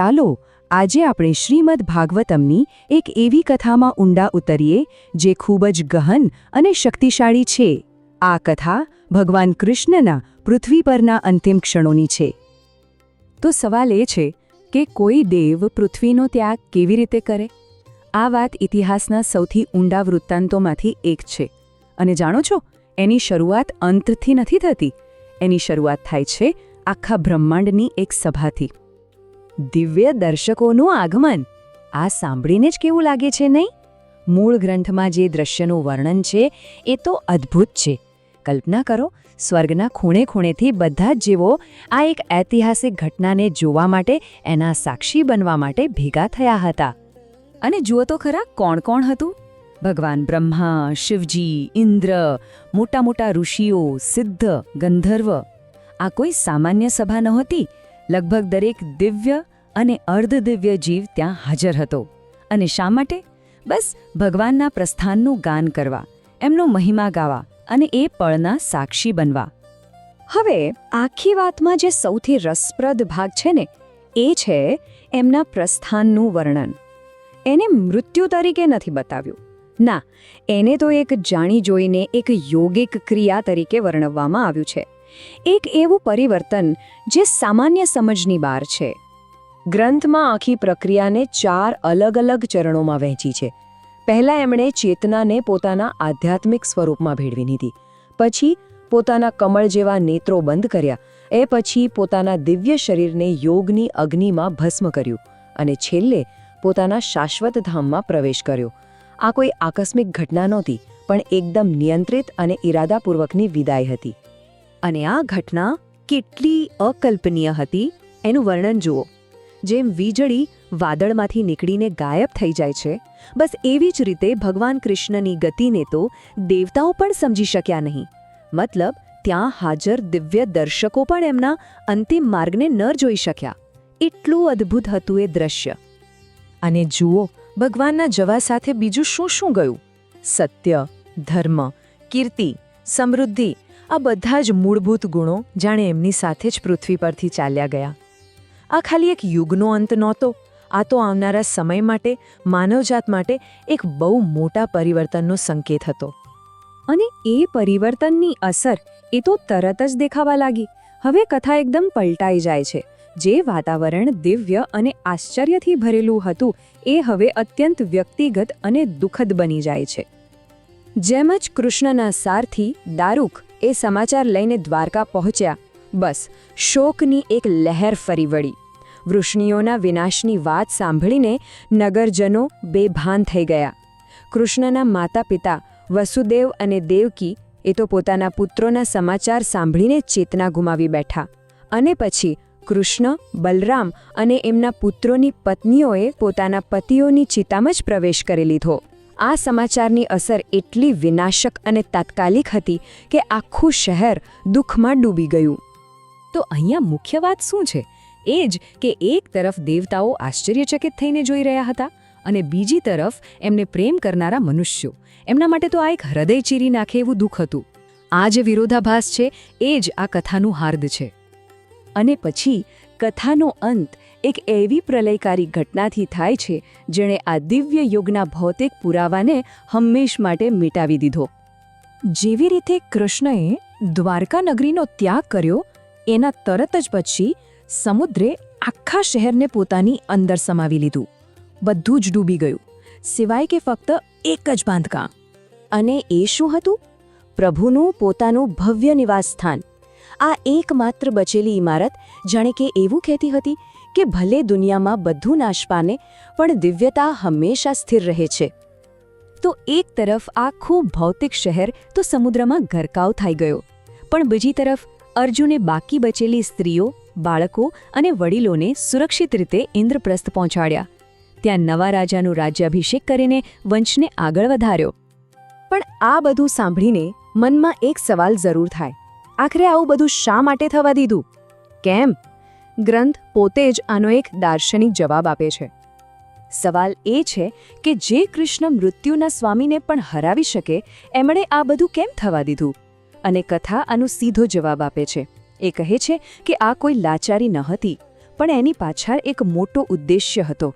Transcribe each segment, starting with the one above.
ચાલો, આજે આપણે શ્રીમદ ભાગવતમની એક એવી કથામાં ઊંડા ઉતરીએ, જે ખૂબ જ ગહન અને શક્તિશાળી છે. આ કથા ભગવાન કૃષ્ણના પૃથ્વી પરના અંતિમ ક્ષણોની છે. તો સવાલ એ છે કે કોઈ દેવ પૃથ્વીનો ત્યાગ કેવી રીતે કરે? આ વાત ઇતિહાસના સૌથી ઊંડા વૃત્તાંતોમાંથી એક છે. અને જાણો છો, એની શરૂઆત અંતથી નથી થતી. એની શરૂઆત થાય છે આખા બ્રહ્માંડની એક સભાથી. દિવ્ય દર્શકોનું આગમન. આ સાંભળીને જ કેવું લાગે છે નહીં? મૂળ ગ્રંથમાં જે દ્રશ્યનું વર્ણન છે, એ તો અદ્ભુત છે. કલ્પના કરો, સ્વર્ગના ખૂણે ખૂણેથી બધા જ જીવો આ એક ઐતિહાસિક ઘટનાને જોવા માટે, એના સાક્ષી બનવા માટે ભેગા થયા હતા. અને જુઓ તો ખરા, કોણ કોણ હતું? ભગવાન બ્રહ્મા, શિવજી, ઇન્દ્ર, મોટા મોટા ઋષિઓ, સિદ્ધ, ગંધર્વ. આ કોઈ સામાન્ય સભા નહોતી. લગભગ દરેક દિવ્ય અને અર્ધદિવ્ય જીવ ત્યાં હાજર હતો. અને શા માટે? બસ ભગવાનના પ્રસ્થાનનું ગાન કરવા, એમનો મહિમા ગાવા અને એ પળના સાક્ષી બનવા. હવે આખી વાતમાં જે સૌથી રસપ્રદ ભાગ છે ને, એ છે એમના પ્રસ્થાનનું વર્ણન. એને મૃત્યુ તરીકે નથી બતાવ્યું. ના, એને તો એક જાણી જોઈને એક યોગિક ક્રિયા તરીકે વર્ણવવામાં આવ્યું છે. એક એવું પરિવર્તન જે સામાન્ય સમજની બહાર છે. ગ્રંથમાં આખી પ્રક્રિયાને ચાર અલગ અલગ ચરણોમાં વહેંચી છે. પહેલા એમણે ચેતનાને પોતાના આધ્યાત્મિક સ્વરૂપમાં ભેળવી દીધી પછી પોતાના કમળ જેવા નેત્રો બંધ કર્યા. એ પછી પોતાના દિવ્ય શરીરને યોગની અગ્નિમાં ભસ્મ કર્યું અને છેલ્લે પોતાના શાશ્વત ધામમાં પ્રવેશ કર્યો. આ કોઈ આકસ્મિક ઘટના નહોતી, પણ એકદમ નિયંત્રિત અને ઈરાદાપૂર્વકની વિદાય હતી. અને આ ઘટના કેટલી અકલ્પનીય હતી, એનું વર્ણન જુઓ. જેમ વીજળી વાદળમાંથી નીકળીને ગાયબ થઈ જાય છે, બસ એવી જ રીતે ભગવાન કૃષ્ણની ગતિને તો દેવતાઓ પણ સમજી શક્યા નહીં. મતલબ, ત્યાં હાજર દિવ્ય દર્શકો પણ એમના અંતિમ માર્ગને ન જોઈ શક્યા. એટલું અદ્ભુત હતું એ દ્રશ્ય. અને જુઓ, ભગવાનના જવા સાથે બીજું શું શું ગયું? સત્ય, ધર્મ, કીર્તિ, સમૃદ્ધિ, આ બધા જ મૂળભૂત ગુણો જાણે એમની સાથે જ પૃથ્વી પરથી ચાલ્યા ગયા. આ ખાલી એક યુગનો અંત નહોતો. આ તો આવનારા સમય માટે, માનવજાત માટે એક બહુ મોટા પરિવર્તનનો સંકેત હતો. અને એ પરિવર્તનની અસર એ તો તરત જ દેખાવા લાગી. હવે કથા એકદમ પલટાઈ જાય છે. જે વાતાવરણ દિવ્ય અને આશ્ચર્યથી ભરેલું હતું, એ હવે અત્યંત વ્યક્તિગત અને દુઃખદ બની જાય છે. જેમ જ કૃષ્ણના સારથી દારૂક એ સમાચાર લઈને દ્વારકા પહોંચ્યા. બસ, શોકની એક લહેર ફરી વળી. વૃષ્ણિઓના વિનાશની વાત સાંભળીને નગરજનો બેભાન થઈ ગયા. કૃષ્ણના માતા પિતા વસુદેવ અને દેવકી એ તો પોતાના પુત્રોના સમાચાર સાંભળીને ચેતના ગુમાવી બેઠા અને પછી કૃષ્ણ, બલરામ અને એમના પુત્રોની પત્નીઓએ પોતાના પતિઓની ચિતામાં જ પ્રવેશ કરી લીધો. આ સમાચારની અસર એટલી વિનાશક અને તાત્કાલિક હતી કે આખું શહેર દુઃખમાં ડૂબી ગયું. તો અહીંયા મુખ્ય વાત શું છે? એ જ કે એક તરફ દેવતાઓ આશ્ચર્યચકિત થઈને જોઈ રહ્યા હતા અને બીજી તરફ એમને પ્રેમ કરનારા મનુષ્યો. એમના માટે તો આ એક હૃદય ચીરી નાખે એવું દુઃખ હતું. આ જે વિરોધાભાસ છે, એ જ આ કથાનું હાર્દ છે. અને પછી કથાનો અંત એક એવી પ્રલયકારી ઘટનાથી થાય છે, જેણે આ દિવ્ય યુગના ભૌતિક પુરાવાને હંમેશ માટે મિટાવી દીધો. જેવી રીતે કૃષ્ણએ દ્વારકા નગરીનો ત્યાગ કર્યો, એના તરત જ પછી સમુદ્રે આખા શહેરને પોતાની અંદર સમાવી લીધું. બધું જ ડૂબી ગયું. સિવાય કે ફક્ત એક જ બાંધકામ. અને એ શું હતું? પ્રભુનું પોતાનું ભવ્ય નિવાસસ્થાન આ એકમાત્ર બચેલી ઇમારત જાણે કે એવું કહેતી હતી કે ભલે દુનિયામાં બધું નાશ પામે, પણ દિવ્યતા હંમેશા સ્થિર રહે છે. તો એક તરફ આખું ભૌતિક શહેર તો સમુદ્રમાં ગરકાવ થઈ ગયો. પણ બીજી તરફ અર્જુને બાકી બચેલી સ્ત્રીઓ બાળકો અને વડીલોને સુરક્ષિત રીતે ઇન્દ્રપ્રસ્થ પહોંચાડ્યા. ત્યાં નવા રાજાનું રાજ્યાભિષેક કરીને વંશને આગળ વધાર્યો. પણ આ બધું સાંભળીને મનમાં એક સવાલ જરૂર થાય. આખરે આવું બધું શા માટે થવા દીધું? કેમ? ગ્રંથ પોતે જ આનો એક દાર્શનિક જવાબ આપે છે. સવાલ એ છે કે જે કૃષ્ણ મૃત્યુના સ્વામીને પણ હરાવી શકે, એમણે આ બધું કેમ થવા દીધું? અને કથા આનો સીધો જવાબ આપે છે. એ કહે છે કે આ કોઈ લાચારી ન હતી, પણ એની પાછળ એક મોટો ઉદ્દેશ્ય હતો.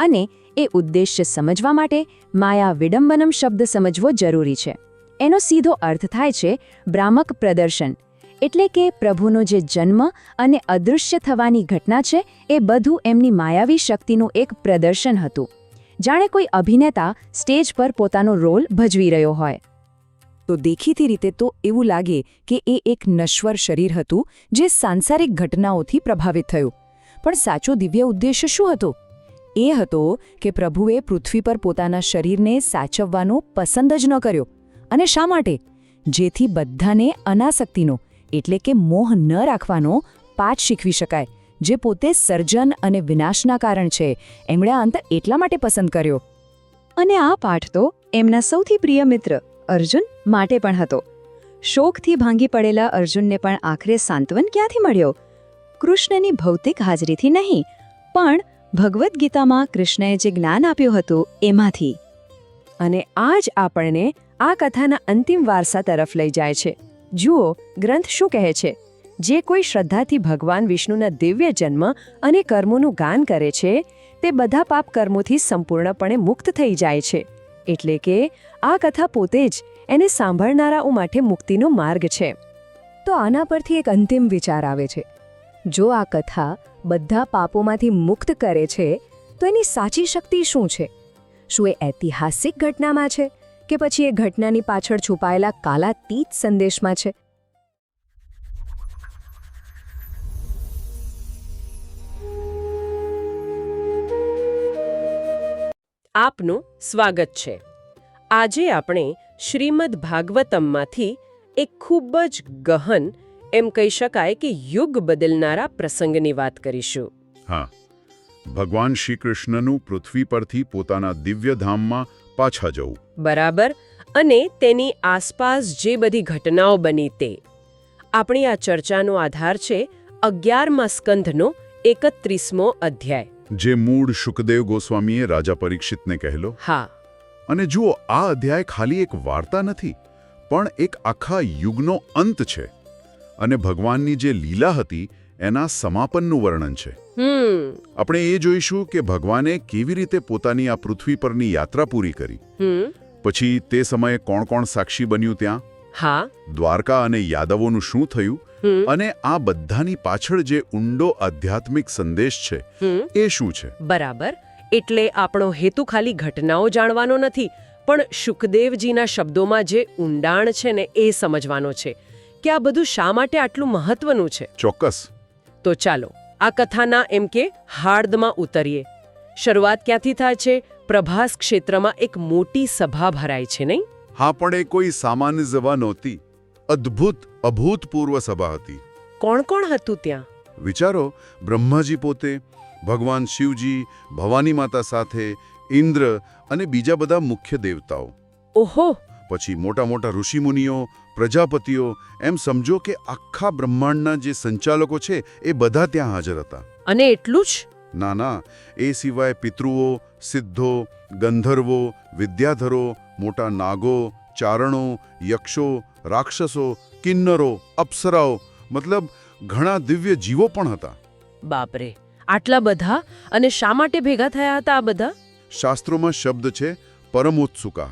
અને એ ઉદ્દેશ્ય સમજવા માટે માયા વિડંબનમ શબ્દ સમજવો જરૂરી છે. એનો સીધો અર્થ થાય છે ભ્રામક પ્રદર્શન, એટલે કે પ્રભુનો જે જન્મ અને અદૃશ્ય થવાની ઘટના છે એ બધું એમની માયાવી શક્તિનું એક પ્રદર્શન હતું. જાણે કોઈ અભિનેતા સ્ટેજ પર પોતાનો રોલ ભજવી રહ્યો હોય. તો દેખીતી રીતે તો એવું લાગે કે એ એક નશ્વર શરીર હતું જે સાંસારિક ઘટનાઓથી પ્રભાવિત થયું. પણ સાચો દિવ્ય ઉદ્દેશ્ય શું હતો? એ હતો કે પ્રભુએ પૃથ્વી પર પોતાના શરીરને સાચવવાનો પસંદ જ ન કર્યો. અને શા માટે? જેથી બધાને અનાસક્તિનો, એટલે કે મોહ ન રાખવાનો, પાઠ શીખવી શકાય, જે પોતે સર્જન અને વિનાશના કારણ છે. એમણે અંત એટલા માટે પસંદ કર્યો. અને આ પાઠ તો એમના સૌથી પ્રિય મિત્ર અર્જુન માટે પણ હતો. શોકથી ભાંગી પડેલા અર્જુનને પણ આખરે સાંત્વન ક્યાંથી મળ્યો? કૃષ્ણની ભૌતિક હાજરીથી નહીં, પણ ભગવદ્ ગીતામાં કૃષ્ણએ જે જ્ઞાન આપ્યું હતું એમાંથી. અને આ જ આપણને આ કથાના અંતિમ વારસા તરફ લઈ જાય છે. જુઓ, ગ્રંથ શું કહે છે? જે કોઈ શ્રદ્ધાથી ભગવાન વિષ્ણુના દિવ્ય જન્મ અને કર્મોનું ગાન કરે છે, તે બધા પાપ કર્મોથી સંપૂર્ણપણે મુક્ત થઈ જાય છે. એટલે કે આ કથા પોતે જ એને સાંભળનારાઓ માટે મુક્તિનો માર્ગ છે. તો આના પરથી એક અંતિમ વિચાર આવે છે. જો આ કથા બધા પાપોમાંથી મુક્ત કરે છે, તો એની સાચી શક્તિ શું છે? શું એ ઐતિહાસિક ઘટનામાં છે કે પછી એ ઘટનાની પાછળ છુપાયેલા કાલાતીત સંદેશમાં છે? આપનું સ્વાગત છે. આજે આપણે શ્રીમદ ભાગવતમમાંથી એક ખૂબ જ ગહન એમ કહી શકાય કે યુગ બદલનારા પ્રસંગની વાત કરીશું. હા. ભગવાન શ્રી કૃષ્ણનું પૃથ્વી પરથી પોતાના દિવ્ય ધામમાં પાછા જવું. બરાબર. અને તેની આસપાસ જે બધી ઘટનાઓ બની તે. આપણી આ ચર્ચાનો આધાર છે અગિયારમા સ્કંધનો એકત્રીસમો અધ્યાય. જે મૂળ શુકદેવ ગોસ્વામીએ રાજા પરીક્ષિતને કહેલો હા. અને જુઓ આ અધ્યાય ખાલી એક વાર્તા નથી પણ એક આખા યુગનો અંત છે અને ભગવાનની જે લીલા હતી એના સમાપનનું વર્ણન છે. આપણે એ જોઈશું કે ભગવાને કેવી રીતે પોતાની આ પૃથ્વી પરની યાત્રા પૂરી કરી. પછી તે સમયે કોણ કોણ સાક્ષી બન્યું ત્યાં? હા? દ્વારકા અને યાદવોનું શું થયું? અને આ બધાની પાછળ જે ઊંડો આધ્યાત્મિક સંદેશ છે એ શું છે? બરાબર. એટલે આપણો હેતુ ખાલી ઘટનાઓ જાણવાનો નથી પણ શુકદેવજીના શબ્દોમાં જે ઊંડાણ છે ને એ સમજવાનો છે કે આ બધું શા માટે આટલું મહત્વનું છે? ચોક્કસ. તો ચાલો આ કથાના એમ કે હાર્દમાં ઉતરીએ. શરૂઆત ક્યાંથી થાય છે? પ્રભાસ ક્ષેત્રમાં એક મોટી સભા ભરાય છે નહીં? હા પણ એ કોઈ સામાન્ય સભા નહોતી. અદ્ભુત અભૂતપૂર્વ સભા હતી. કોણ કોણ હતું ત્યાં? વિચારો બ્રહ્માજી પોતે ભગવાન શિવજી ભવાની માતા સાથે ઇન્દ્ર અને બીજા બધા મુખ્ય દેવતાઓ. ઓહો! પછી મોટા મોટા ઋષિમુનિઓ પ્રજાપતિઓ એમ સમજો કે આખા બ્રહ્માંડના જે સંચાલકો છે એ બધા ત્યાં હાજર હતા. અને એટલું જ? ના ના એ સિવાય પિતૃઓ સિદ્ધો ગંધર્વો વિદ્યાધરો મોટા નાગો ચારણો યક્ષો રાક્ષસો કિન્નરો અપ્સરાઓ મતલબ ઘણા દિવ્ય જીવો પણ હતા. બાપરે આટલા બધા અને શા માટે ભેગા થયા હતા આ બધા? શાસ્ત્રોમાં શબ્દ છે પરમોત્સુકાહ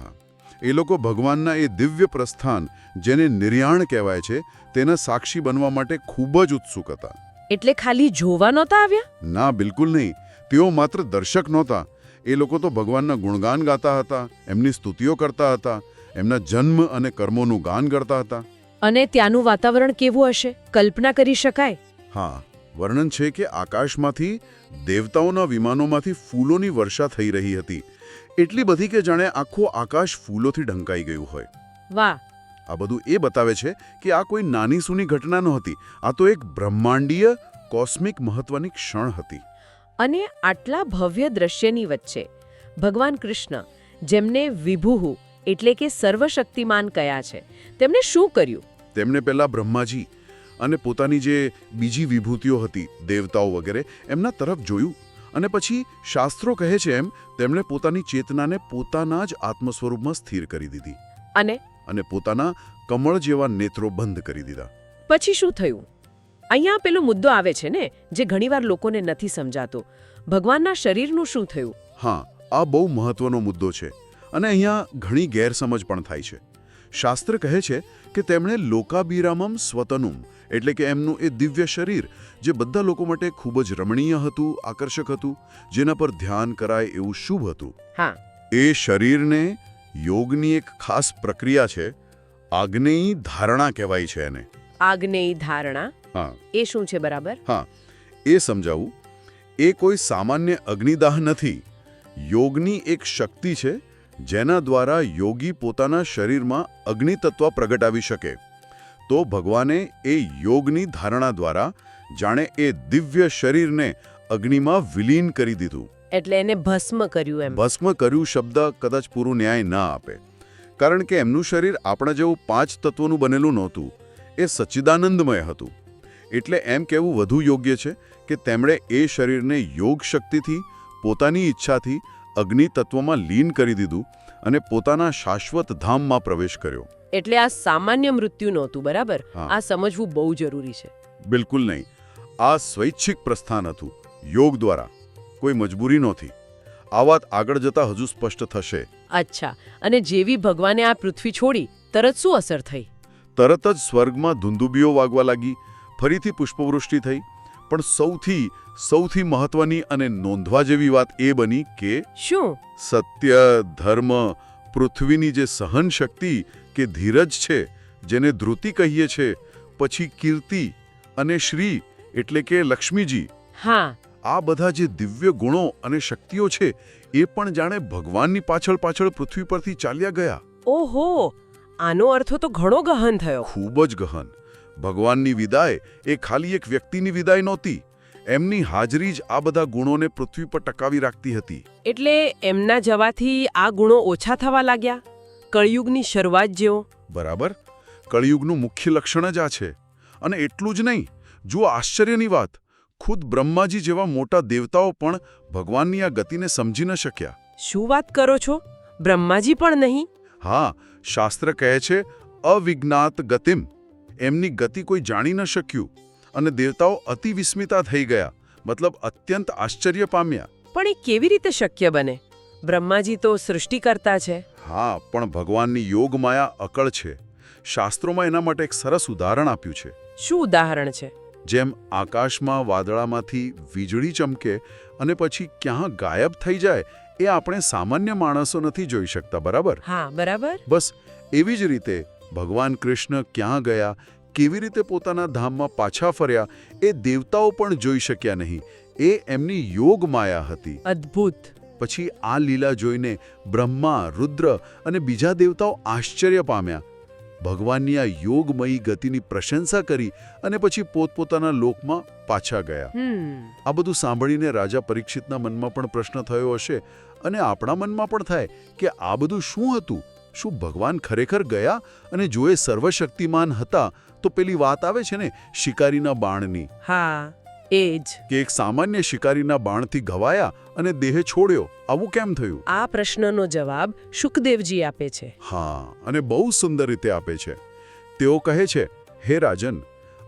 એ લોકો ભગવાનના એ દિવ્ય પ્રસ્થાન જેને નિર્યાણ કહેવાય છે તેના સાક્ષી બનવા માટે ખૂબ જ ઉત્સુક હતા. એટલે ખાલી જોવા નહોતા આવ્યા? ના બિલકુલ નહીં. તેઓ માત્ર દર્શક નહોતા. એ લોકો તો ભગવાનના ગુણગાન ગાતા હતા એમની સ્તુતિઓ કરતા હતા એમના જન્મ અને કર્મોનું ગાન કરતા હતા. અને ત્યાંનું વાતાવરણ કેવું હશે? કલ્પના કરી શકાય? હા વર્ણન છે કે આકાશમાંથી દેવતાઓના વિમાનોમાંથી ફૂલોની વર્ષા થઈ રહી હતી. એટલી બધી કે જાણે આખું આકાશ ફૂલોથી ઢંકાઈ ગયું હોય. વાહ આ બધું એ બતાવે છે કે આ કોઈ નાની સૂની ઘટના નહોતી. આ તો એક બ્રહ્માંડીય કોસ્મિક મહત્વની ક્ષણ હતી. અને આટલા ભવ્ય દ્રશ્યની વચ્ચે ભગવાન કૃષ્ણ જેમને વિભુહુ એટલે કે સર્વશક્તિમાન કયા છે તેમણે શું કર્યું? તેમણે પહેલા બ્રહ્માજી અને પોતાની જે બીજી વિભૂતિઓ હતી દેવતાઓ વગેરે એમના તરફ જોયું અને પછી શાસ્ત્રો કહે છે એમ તેમણે પોતાની ચેતનાને પોતાના જ આત્મસ્વરૂપમાં સ્થિર કરી દીધી. અને અને પોતાના કમળ જેવા નેત્રો બંધ કરી દીધા. પછી શું થયું? અહીંયા પેલો મુદ્દો આવે છે ને જે ઘણીવાર લોકોને નથી સમજાતો. ભગવાનના શરીરનું શું થયું? હા આ બહુ મહત્વનો મુદ્દો છે અને અહીંયા ઘણી ગેરસમજ પણ થાય છે. શાસ્ત્ર કહે છે કે તેમણે લોકાબિરામમ સ્વતનુમ એટલે કે એમનું એ દિવ્ય શરીર જે બધા લોકો માટે ખૂબ જ રમણીય હતું આકર્ષક હતું જેના પર ધ્યાન કરાય એવું શુભ હતું. હા. એ શરીરને યોગની એક ખાસ પ્રક્રિયા છે આજ્ઞેયી ધારણા કહેવાય છે એને. આગ્નેય ધારણા? હા. એ શું છે બરાબર? હા. એ સમજાવું એ કોઈ સામાન્ય અગ્નિદાહ નથી. યોગની એક શક્તિ છે જેના દ્વારા યોગી પોતાના શરીરમાં અગ્નિતત્વ પ્રગટાવી શકે. તો ભગવાને એ યોગની ધારણા દ્વારા જાણે એ દિવ્ય શરીરને અગ્નિમાં વિલીન કરી દીધું. એટલે એને ભસ્મ કર્યું એમ. ભસ્મ કર્યું શબ્દ કદાચ પૂરું ન્યાય ના આપે. કારણ કે એમનું શરીર આપણા જેવું પાંચ તત્વોનું બનેલું નહોતું. એ સચ્ચિદાનંદમય હતું. એટલે એમ કહેવું વધુ યોગ્ય છે કે તેમણે એ શરીરને યોગ શક્તિથી પોતાની ઈચ્છાથી અગ્નિ તત્વમાં લીન કરી દીધું અને પોતાના શાશ્વત ધામમાં પ્રવેશ કર્યો. એટલે આ સામાન્ય મૃત્યુ નહોતું બરાબર? આ સમજવું બહુ જરૂરી છે. બિલકુલ નહીં. આ સ્વૈચ્છિક પ્રસ્થાન હતું યોગ દ્વારા. કોઈ મજબૂરી નહોતી. આ વાત આગળ જતા હજુ સ્પષ્ટ થશે. અચ્છા અને જેવી ભગવાને આ પૃથ્વી છોડી તરત શું અસર થઈ? તરત જ સ્વર્ગમાં ધુંધુબીઓ વાગવા લાગી ફરીથી પુષ્પવૃષ્ટિ થઈ પણ સૌથી સૌથી મહત્વની અને નોંધવા જેવી વાત એ બની કે શું? સત્ય ધર્મ પૃથ્વીની જે સહન શક્તિ કે ધીરજ છે જેને ધ્રુતિ કહીએ છે પછી કીર્તિ અને શ્રી એટલે કે લક્ષ્મીજી. હા આ બધા જે દિવ્ય ગુણો અને શક્તિઓ છે એ પણ જાણે ભગવાનની પાછળ પાછળ પૃથ્વી પરથી ચાલ્યા ગયા. ઓહો! આનો અર્થ તો ઘણો ગહન થયો. ખૂબ જ ગહન. ભગવાનની વિદાય એ ખાલી એક વ્યક્તિની વિદાય નહોતી. એમની હાજરી જ આ બધા ગુણોને પૃથ્વી પર ટકાવી રાખતી હતી. એટલે એમના જવાથી આ ગુણો ઓછા થવા લાગ્યા? કળિયુગની શરૂઆત જેવો? બરાબર. કળિયુગનું મુખ્ય લક્ષણ જ આ છે. અને એટલું જ નહીં. જુઓ આશ્ચર્યની વાત. ખુદ બ્રહ્માજી જેવા મોટા દેવતાઓ પણ ભગવાનની આ ગતિને સમજી ન શક્યા. શું વાત કરો છો? બ્રહ્માજી પણ નહીં? હા શાસ્ત્ર કહે છે અવિજ્ઞાત ગતિમ. એમની ગતિ કોઈ જાણી ન શક્યું. અને દેવતાઓ અતિ વિસ્મિતા થઈ ગયા મતલબ અત્યંત આશ્ચર્ય પામ્યા. પણ એ કેવી રીતે શક્ય બને? બ્રહ્માજી તો સૃષ્ટિકર્તા છે. હા પણ ભગવાનની યોગ માયા અકળ છે. શાસ્ત્રોમાં એના માટે એક સરસ ઉદાહરણ આપ્યું છે. શું ઉદાહરણ છે? જેમ આકાશમાં વાદળામાંથી વીજળી ચમકે અને પછી ક્યાં ગાયબ થઈ જાય એ આપણે સામાન્ય માણસો નથી જોઈ શકતા બરાબર? હા બરાબર. બસ એવી જ રીતે ભગવાન કૃષ્ણ ક્યાં ગયા કેવી રીતે પોતાના ધામમાં પાછા ફર્યા એ દેવતાઓ પણ જોઈ શક્યા નહીં. એ એમની યોગ માયા હતી. અદ્ભુત. પછી આ લીલા જોઈને બ્રહ્મા રુદ્ર અને બીજા દેવતાઓ આશ્ચર્ય પામ્યા. ભગવાનની આ યોગમયી ગતિની પ્રશંસા કરી અને પછી પોતપોતાના લોકમાં પાછા ગયા. આ બધું સાંભળીને રાજા પરીક્ષિતના મનમાં પણ પ્રશ્ન થયો હશે અને આપણા મનમાં પણ થાય કે આ બધું શું હતું? શું ભગવાન ખરેખર ગયા? અને જો એ સર્વશક્તિમાન હતા તો પેલી વાત આવે છે ને શિકારીના બાણની. હા. એ જ. કે એક સામાન્ય શિકારીના બાણથી ઘવાયા અને દેહ છોડ્યો આવું કેમ થયું? આ પ્રશ્નનો જવાબ શુકદેવજી આપે છે. હા અને બહુ સુંદર રીતે આપે છે. તેઓ કહે છે હે રાજન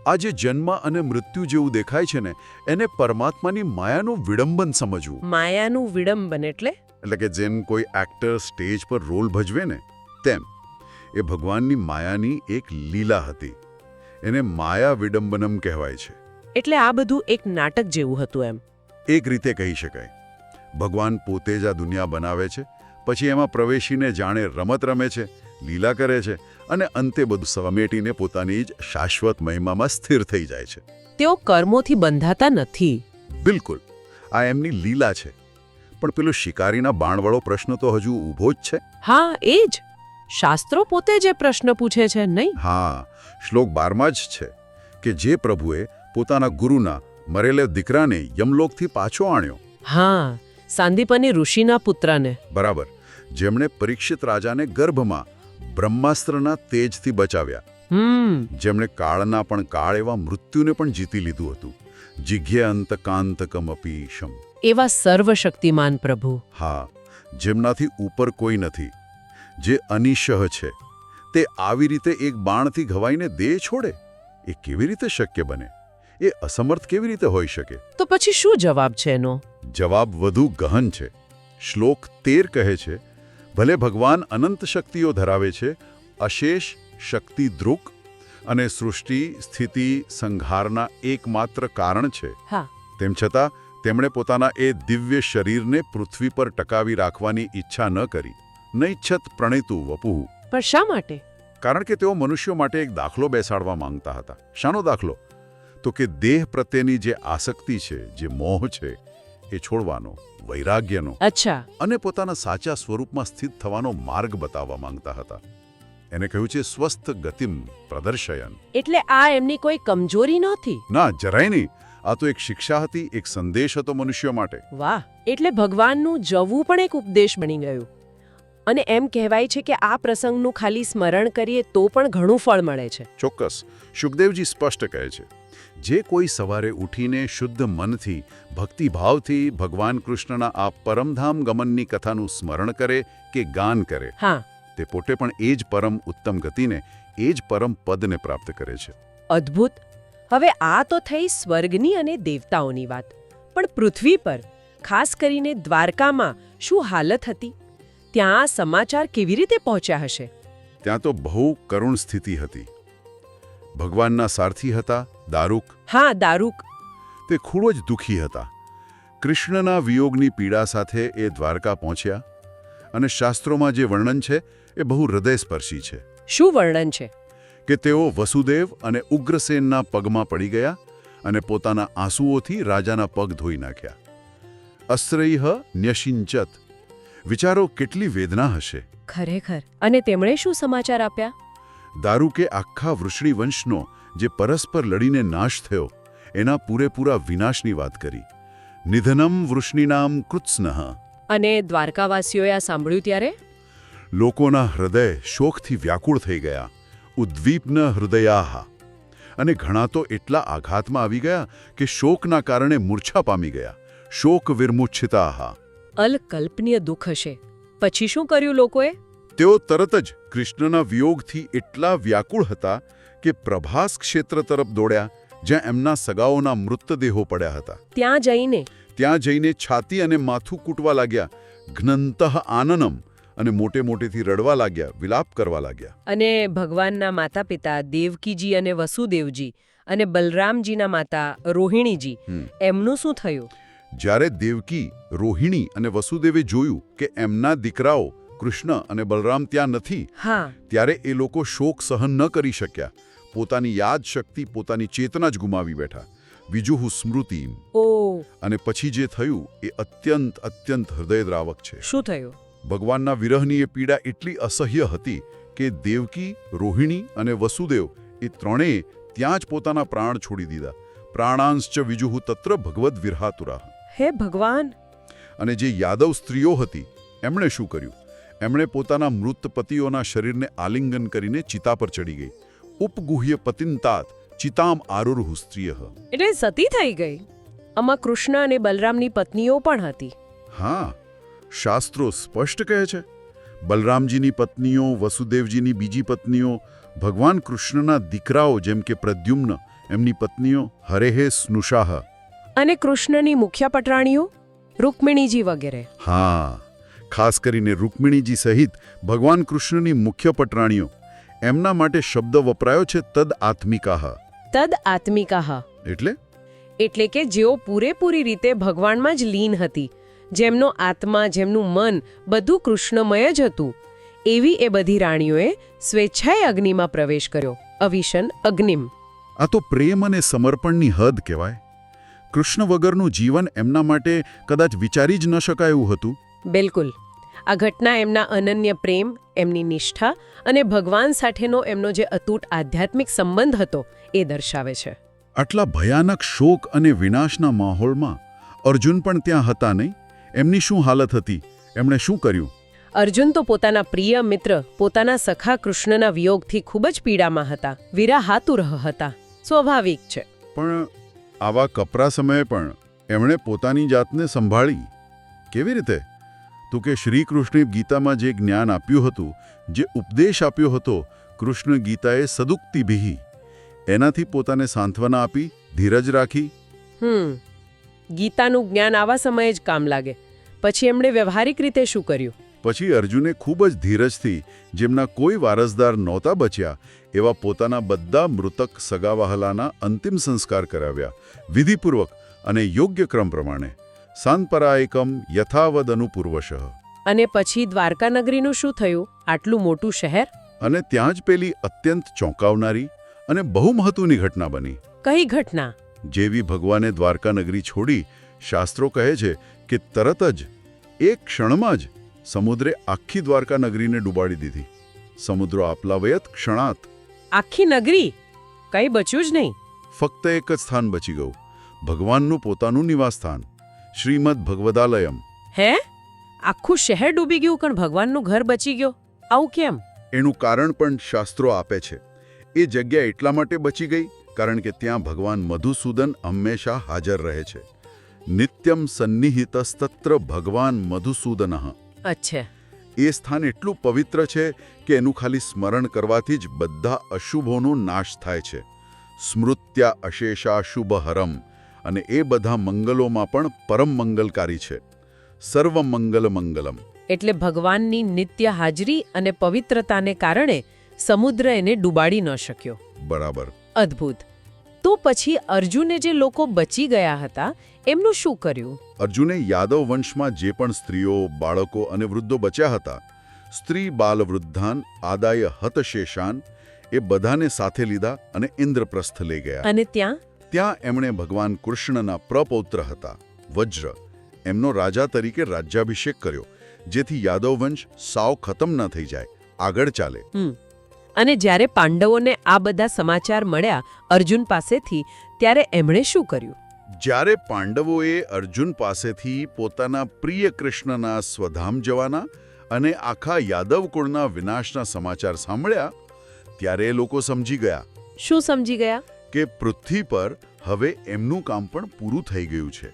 આ જે જન્મ અને મૃત્યુ જેવું દેખાય છે ને એને પરમાત્માની માયાનું વિડંબન સમજવું. માયાનું વિડંબન એટલે? એટલે કે જેમ કોઈ એક્ટર સ્ટેજ પર રોલ ભજવે ને તેમ. એ ભગવાનની માયાની એક લીલા હતી. એને માયા વિડંબનમ કહેવાય છે. એટલે આ બધું એક નાટક જેવું હતું એમ. એક રીતે કહી શકાય. ભગવાન પોતે જ આ દુનિયા બનાવે છે પછી એમાં પ્રવેશીને જાણે રમત રમે છે લીલા કરે છે અને અંતે બધું સમેટીને પોતાની જ શાશ્વત મહિમામાં સ્થિર થઈ જાય છે. તેઓ કર્મોથી બંધાતા નથી. બિલકુલ. આ એમની લીલા છે. પણ પેલો શિકારીના બાણવાળો પ્રશ્ન તો હજુ ઊભો જ છે? હા એ જ. શાસ્ત્રો પોતે જે પ્રશ્ન પૂછે છે નહીં? હા શ્લોક બારમાં જ છે કે જે પ્રભુએ પોતાના ગુરુના મરેલે દીકરાને યમલોકથી પાછો આણ્યો. હા સાંદીપની ઋષિના પુત્રને. બરાબર. જેમણે પરીક્ષિત રાજાને ગર્ભમાં બ્રહ્માસ્ત્રના તેજથી બચાવ્યા. જેમણે કાળના પણ કાળ એવા મૃત્યુને પણ જીતી લીધું હતું. જિઘ્ય અપીશમ. એવા સર્વશક્તિમાન પ્રભુ. હા જેમનાથી ઉપર કોઈ નથી. જે અનિશહ છે તે આવી રીતે એક બાણથી ઘવાઈને દેહ છોડે? એ કેવી રીતે શક્ય બને? એ અસમર્થ કેવી રીતે હોઈ શકે? તો પછી શું જવાબ છે એનો? જવાબ વધુ ગહન છે. શ્લોક તેર કહે છે ભલે ભગવાન અનંત શક્તિઓ ધરાવે છે અશેષ શક્તિ દ્રુક અને સૃષ્ટિ સ્થિતિ સંહારના એકમાત્ર કારણ છે. તેમ છતાં તેમણે પોતાના એ દિવ્ય શરીરને પૃથ્વી પર ટકાવી રાખવાની ઈચ્છા ન કરી. નૈચ્છત પ્રણેતું વપુહ. પણ શા માટે? કારણ કે તેઓ મનુષ્યો માટે એક દાખલો બેસાડવા માંગતા હતા. શાનો દાખલો? તો કે દેહ પ્રત્યેની જે આસક્તિ છે જે મોહ છે એ છોડવાનો વૈરાગ્યનો અચ્છા. અને પોતાના સાચા સ્વરૂપમાં સ્થિત થવાનો માર્ગ બતાવવા માંગતા હતા. એને કહ્યું છે સ્વસ્થ ગતિમ પ્રદર્શયન. એટલે આ એમની કોઈ કમજોરી નહોતી? ના જરાય નહીં. આ તો એક શિક્ષા હતી એક સંદેશ હતો મનુષ્યો માટે. વાહ. એટલે ભગવાનનું જવું પણ એક ઉપદેશ બની ગયું. અને એમ કહેવાય છે કે આ પ્રસંગનું ખાલી સ્મરણ કરીએ તો પણ ઘણું ફળ મળે છે. ચોક્કસ. સુખદેવજી સ્પષ્ટ કહે છે. જે કોઈ સવારે ઉઠીને શુદ્ધ મનથી ભક્તિભાવથી ભગવાન કૃષ્ણના આ પરમધામ ગમનની કથાનું સ્મરણ કરે કે ગાન કરે તે પોતે પણ એ જ પરમ ઉત્તમ ગતિને એ જ પરમ પદને પ્રાપ્ત કરે છે. અદ્ભુત. હવે આ તો થઈ સ્વર્ગની અને દેવતાઓની વાત. પણ પૃથ્વી પર ખાસ કરીને દ્વારકામાં શું હાલત હતી? ત્યાં આ સમાચાર કેવી રીતે પહોંચ્યા હશે? ત્યાં તો બહુ કરુણ સ્થિતિ હતી. ભગવાનના સારથી હતા દારૂક? હા દારૂક. તે ખૂબ જ દુઃખી હતા. કૃષ્ણના વિયોગની પીડા સાથે એ દ્વારકા પહોંચ્યા અને શાસ્ત્રોમાં જે વર્ણન છે એ બહુ હૃદયસ્પર્શી છે. શું વર્ણન છે? કે તેઓ વસુદેવ અને ઉગ્રસેનના પગમાં પડી ગયા અને પોતાના આંસુઓથી રાજાના પગ ધોઈ નાખ્યા. અશ્રય ન્યશિંચત. વિચારો કેટલી વેદના હશે. ખરેખર. અને તેમણે શું સમાચાર આપ્યા? દારૂકે આખા વૃષણી વંશનો જે પરસ્પર લડીને નાશ થયો એના પૂરેપૂરા વિનાશની વાત કરી. નિધનમ વૃષ્ણિનામ કૃત્સ્નઃ. અને દ્વારકાવાસીઓએ આ સાંભળ્યું ત્યારે? લોકોના હૃદય શોકથી વ્યાકુળ થઈ ગયા ઉદ્વીપન હૃદયાહા. અને ઘણા તો એટલા આઘાતમાં આવી ગયા કે શોકના કારણે મૂર્છા પામી ગયા શોક વિર્મુચ્છિતાહા. અલકલ્પનીય દુઃખ હશે. પછી શું કર્યું લોકોએ? તેઓ તરત જ કૃષ્ણના વિયોગથી એટલા વ્યાકુળ હતા કે પ્રભાસ ક્ષેત્ર તરફ દોડ્યા જ્યાં એમના સગાઓના મૃતદેહો પડ્યા હતા. ત્યાં જઈને? ત્યાં જઈને છાતી અને માથું કૂટવા લાગ્યા. ઘ્નંતઃ આનનમ અને મોટે મોટેથી રડવા લાગ્યા વિલાપ કરવા લાગ્યા. અને ભગવાનના માતા પિતા દેવકીજી અને વસુદેવજી અને બલરામજીના માતા રોહિણીજી એમનું શું થયું? જ્યારે દેવકી રોહિણી અને વસુદેવે જોયું કે એમના દીકરાઓ કૃષ્ણ અને બલરામ ત્યાં નથી હા. ત્યારે એ લોકો શોક સહન ન કરી શક્યા. પોતાની યાદ શક્તિ પોતાની ચેતના જ ગુમાવી બેઠા. બીજું હું સ્મૃતિ અને પછી જે થયું એ અત્યંત અત્યંત હૃદયદ્રાવક છે. શું થયું? ભગવાનના વિરહની એ પીડા એટલી અસહ્ય હતી કે દેવકી રોહિણી અને વસુદેવ એ ત્રણેય ત્યાં જ પોતાના પ્રાણ છોડી દીધા. પ્રાણાંશ્ચ વિજુહુ તત્ર ભગવદ વિરહાતુરા હે ભગવાન! અને જે યાદવ સ્ત્રીઓ હતી એમણે શું કર્યું? એમણે પોતાના મૃત પતિઓના શરીરને આલિંગન કરીને ચિતા પર ચડી ગઈ. ઉપગુહ્ય પતિંતાત ચિતામ આરુર્હુ સ્ત્રીય એટલે સતી થઈ ગઈ. આમાં કૃષ્ણ અને બલરામની પત્નીઓ પણ હતી. હા શાસ્ત્રો સ્પષ્ટ કહે છે. બલરામજીની પત્નીઓ વસુદેવજીની બીજી પત્નીઓ ભગવાન કૃષ્ણના દીકરાઓ જેમ કે પ્રદ્યુમ્ન એમની પત્નીઓ હરેહે સ્નુષાહ. અને કૃષ્ણની મુખ્ય પટરાણીઓ રૂકમિણીજી વગેરે. હા ખાસ કરીને રૂકમિણીજી સહિત ભગવાન કૃષ્ણની મુખ્ય પટરાણીઓ એમના માટે શબ્દ વપરાયો છે તદ આત્મિકાહ. તદ આત્મિકાહ. એટલે? એટલે કે જેઓ પૂરેપૂરી રીતે ભગવાનમાં જ લીન હતી. જેમનો આત્મા જેમનું મન બધું કૃષ્ણમય જ હતું. એવી એ બધી રાણીઓએ સ્વેચ્છાએ અગ્નિમાં પ્રવેશ કર્યો. અવિશન અગ્નિમ. આ તો પ્રેમ અને સમર્પણની હદ કહેવાય. કૃષ્ણ વગરનું જીવન એમના માટે કદાચ વિચારી જ ન શકાય એવું હતું. બિલકુલ. આ ઘટના એમના અનન્ય પ્રેમ એમની નિષ્ઠા અને ભગવાન સાથેનો એમનો જે અતૂટ આધ્યાત્મિક સંબંધ હતો એ દર્શાવે છે. આટલા ભયાનક શોક અને વિનાશના માહોલમાં અર્જુન પણ ત્યાં હતા નહીં? એમની શું હાલત હતી? એમણે શું કર્યું? અર્જુન તો પોતાના પ્રિય મિત્ર પોતાના સખા કૃષ્ણના વિયોગથી ખૂબ જ પીડામાં હતા વિરાહાતુર હતા. સ્વાભાવિક છે. પણ આવા કપરા સમયે પણ એમણે પોતાની જાતને સંભાળી. કેવી રીતે? તો કે શ્રી કૃષ્ણે ગીતામાં જે જ્ઞાન આપ્યું હતું જે ઉપદેશ આપ્યો હતો કૃષ્ણ ગીતાએ સદુક્તિભિહી એનાથી પોતાને સાંત્વના આપી ધીરજ રાખી. હમ ગીતાનું જ્ઞાન આવા સમયે જ કામ લાગે. પછી એમણે વ્યવહારિક રીતે શું કર્યું? પછી અર્જુને ખૂબ જ ધીરજથી જેમના કોઈ વારસદાર નહોતા બચ્યા એવા પોતાના બધા મૃતક સગાવાહલાના અંતિમ સંસ્કાર કરાવ્યા વિધિપૂર્વક અને યોગ્ય ક્રમ પ્રમાણે. સાંપરાયકમ યથાવદ અનુપૂર્વશઃ અને પછી દ્વારકા નગરીનું શું થયું? આટલું મોટું શહેર? અને ત્યાં જ પેલી અત્યંત ચોંકાવનારી અને બહુ મહત્વની ઘટના બની. કઈ ઘટના? જેવી ભગવાને દ્વારકા નગરી છોડી શાસ્ત્રો કહે છે કે તરત જ એક ક્ષણમાં જ સમુદ્રે આખી દ્વારકા નગરીને ડૂબાડી દીધી. સમુદ્રો આપલાવયત ક્ષણાત. આખી નગરી? કઈ બચ્યું જ નહીં. ફક્ત એક જ સ્થાન બચી ગયું. ભગવાનનું પોતાનું નિવાસસ્થાન શ્રીમદ ભગવદાલયમ. હે? આખું શહેર ડૂબી ગયું પણ ભગવાનનું ઘર બચી ગયો. આવું કેમ? એનું કારણ પણ શાસ્ત્રો આપે છે. એ જગ્યા એટલા માટે બચી ગઈ કારણ કે ત્યાં ભગવાન મધુસૂદન હંમેશા હાજર રહે છે. નિત્યમ સન્નિહિતસ્તત્ર ભગવાન મધુસૂદન. અચ્છા. એ સ્થાન એટલું પવિત્ર છે કે એનું ખાલી સ્મરણ કરવાથી જ બધા અશુભોનો નાશ થાય છે. સ્મૃત્યા અશેષા શુભહરમ અને એ બધા મંગલોમાં પણ પરમ મંગલકારી છે. સર્વ મંગલ મંગલમ. એટલે ભગવાનની નિત્ય હાજરી અને પવિત્રતાને કારણે સમુદ્ર એને ડૂબાડી ન શક્યો. બરાબર. અદ્ભુત. તો પછી અર્જુને જે લોકો બચી ગયા હતા એમનું શું કર્યું? અર્જુને યાદવ વંશમાં જે પણ સ્ત્રીઓ બાળકો અને વૃદ્ધો બચ્યા હતા સ્ત્રી બાલ વૃદ્ધાન આદાય હતશેષાન એ બધાને સાથે લીધા અને ઇન્દ્રપ્રસ્થ લઈ ગયા. અને ત્યાં? ત્યાં એમણે ભગવાન કૃષ્ણના પ્રપૌત્ર હતા વજ્ર. એમનો રાજા તરીકે રાજ્યાભિષેક કર્યો જેથી યાદવ વંશ સાવ ખતમ ન થઈ જાય આગળ ચાલે. અને જ્યારે પાંડવોને આ બધા સમાચાર મળ્યા અર્જુન પાસેથી ત્યારે એમણે શું કર્યું? જ્યારે પાંડવોએ અર્જુન પાસેથી પોતાના પ્રિય કૃષ્ણના સ્વધામ જવાના અને આખા યાદવ કુળના વિનાશના સમાચાર સાંભળ્યા ત્યારે એ લોકો સમજી ગયા. શું સમજી ગયા? કે પૃથ્વી પર હવે એમનું કામ પણ પૂરું થઈ ગયું છે.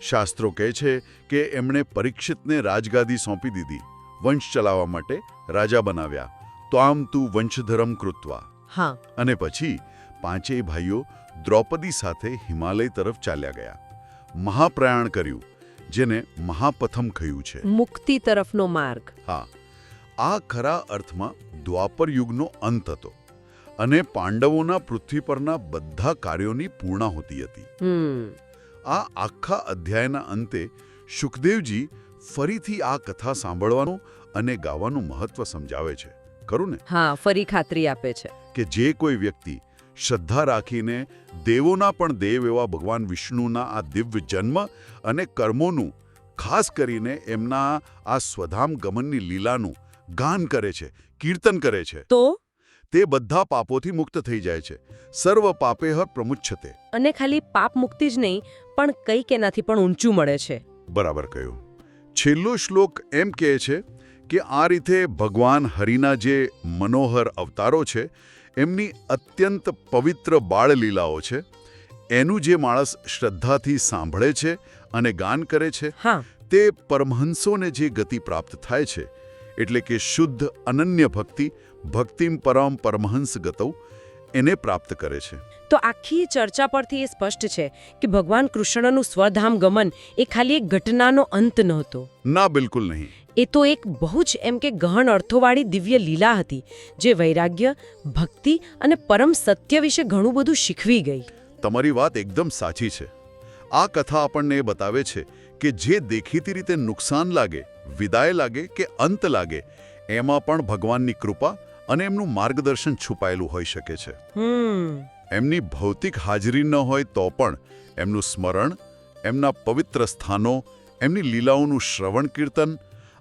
શાસ્ત્રો કહે છે કે એમણે પરીક્ષિતને રાજગાદી સોંપી દીધી વંશ ચલાવવા માટે રાજા બનાવ્યા. તો આમ તું વંશધરમ કૃત્વા. હા. અને પછી પાંચેય ભાઈઓ દ્રૌપદી સાથે હિમાલય તરફ ચાલ્યા ગયા. મહાપ્રયાણ કર્યું જેને મહાપથમ કહ્યું છે. મુક્તિ તરફનો માર્ગ. હા. આ ખરા અર્થમાં દ્વાપર યુગનો અંત હતો. અને પાંડવોના પૃથ્વી પરના બધા કાર્યોની પૂર્ણાહુતિ હતી આ આખા અધ્યાયના અંતે સુખદેવજી ફરીથી આ કથા સાંભળવાનું અને ગાવાનું મહત્વ સમજાવે છે. ખરું ને? હા ફરી ખાતરી આપે છે. કે જે કોઈ વ્યક્તિ શ્રદ્ધા રાખીને દેવોના પણ દેવ એવા ભગવાન વિષ્ણુના આ દિવ્ય જન્મ અને કર્મોનું ખાસ કરીને એમના આ સ્વધામ ગમનની લીલાનું ગાન કરે છે કીર્તન કરે છે. તો? તે બધા પાપોથી મુક્ત થઈ જાય છે. સર્વ પાપેહ પ્રમુચ્છતે. અને ખાલી પાપ મુક્તિ જ નહીં પણ કંઈક એનાથી પણ ઊંચું મળે છે. બરાબર કહ્યું. છેલ્લો શ્લોક એમ કહે છે કે આ રીતે ભગવાન હરિના જે મનોહર અવતારો છે એમની અત્યંત પવિત્ર બાળલીલાઓ છે એનું જે માણસ શ્રદ્ધાથી સાંભળે છે અને ગાન કરે છે હા. તે પરમહંસોને જે ગતિ પ્રાપ્ત થાય છે એટલે કે શુદ્ધ અનન્ય ભક્તિ ભક્તિમ પરમ પરમહંસ ગતૌ એને પ્રાપ્ત કરે છે. તો આખી ચર્ચા પરથી એ સ્પષ્ટ છે કે ભગવાન કૃષ્ણનું સ્વધામ ગમન એ ખાલી એક ઘટનાનો અંત નહોતો. ના બિલકુલ નહીં. એ તો એક બહુ જ એમ કે ગહન અર્થોવાળી દિવ્ય લીલા હતી જે વૈરાગ્ય ભક્તિ અને પરમ સત્ય વિશે ઘણું બધું શીખવી ગઈ. તમારી વાત એકદમ સાચી છે. આ કથા આપણને એ બતાવે છે કે જે દેખીતી રીતે નુકસાન લાગે વિદાય લાગે કે અંત લાગે એમાં પણ ભગવાનની કૃપા અને એમનું માર્ગદર્શન છુપાયેલું હોઈ શકે છે. હમ. એમની ભૌતિક હાજરી ન હોય તો પણ એમનું સ્મરણ એમના પવિત્ર સ્થાનો એમની લીલાઓનું શ્રવણ કીર્તન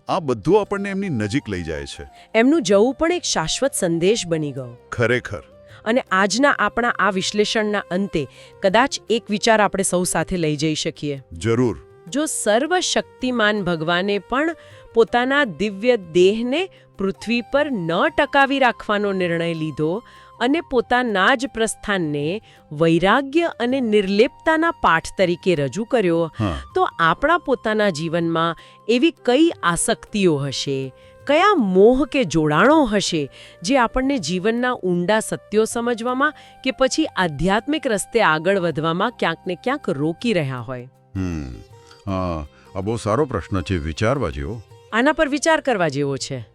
આ બધું આપણને એમની નજીક લઈ જાય છે. એમનું જવું પણ એક શાશ્વત સંદેશ બની ગયો. ખરેખર. અને આજના આપણા આ વિશ્લેષણના અંતે કદાચ એક વિચાર આપણે સૌ સાથે લઈ જઈ શકીએ. જરૂર. જો સર્વશક્તિમાન ભગવાને પણ પોતાના દિવ્ય દેહને પૃથ્વી પર ન ટકાવી રાખવાનો નિર્ણય લીધો અને પોતાના જ પ્રસ્થાનને વૈરાગ્ય અને નિર્લેપતાના પાઠ તરીકે રજૂ કર્યો તો આપણા પોતાના જીવનમાં એવી કઈ આસક્તિઓ હશે? કયા મોહ કે જોડાણો હશે જે આપણને જીવનના ઊંડા સત્યો સમજવામાં કે પછી આધ્યાત્મિક રસ્તે આગળ વધવામાં ક્યાંક ને ક્યાંક રોકી રહ્યા હોય? આ બહુ સારો પ્રશ્ન છે. વિચારવા જેવો. આના પર વિચાર કરવા જેવો છે.